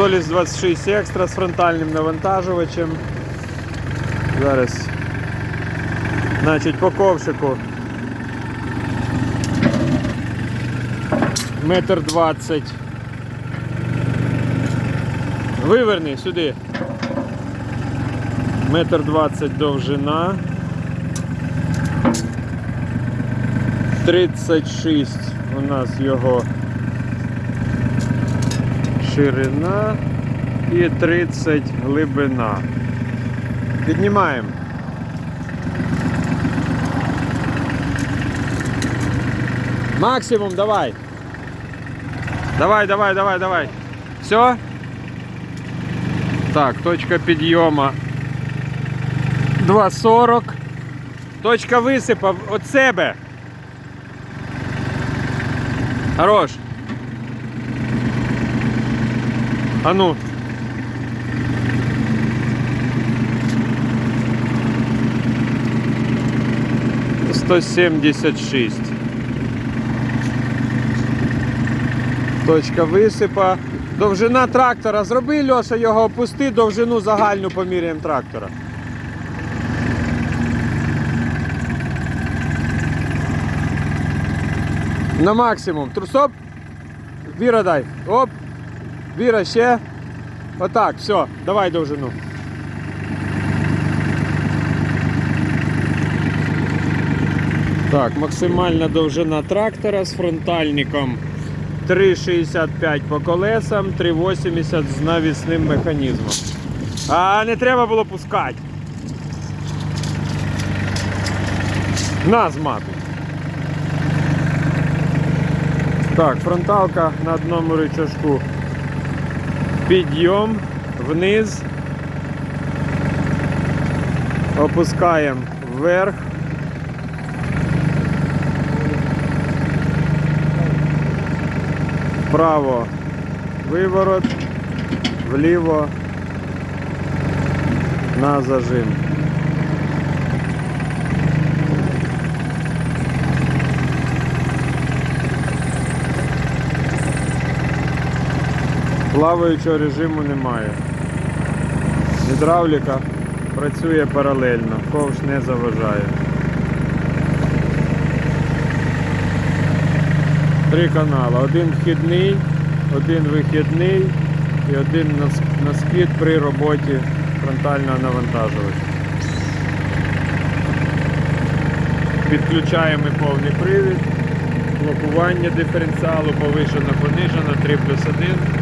Solis 26 Extra з фронтальним навантажувачем. Зараз. Значить, по ковшику. Метр двадцять. Виверни сюди. Метр двадцять довжина. 36 у нас його ширина і 30 глибина. Піднімаємо. Максимум, давай. Давай, давай, давай, давай. Все? Так, точка підйома 2,40. Точка висипав від себе. Хорош. А ну. Сто сімдесят шість. Точка висипа. Довжина трактора. Зроби, Льоша, його опусти, довжину загальну поміряємо трактора. На максимум. Трусоп. Віра дай. Оп. Віра ще. Отак, все, давай довжину. Так, максимальна довжина трактора з фронтальником 3,65 по колесам, 3,80 з навісним механізмом. А не треба було пускати. На змату. Так, фронталка на одному рычажку. Підйом вниз. Опускаємо вверх. Вправо виворот, вліво на зажим. Плаваючого режиму немає. Гідравліка працює паралельно, ковш не заважає. Три канали. Один вхідний, один вихідний і один на с- при роботі фронтального навантажувача. Підключаємо повний привід, блокування диференціалу повишено, понижено, 3 плюс 1.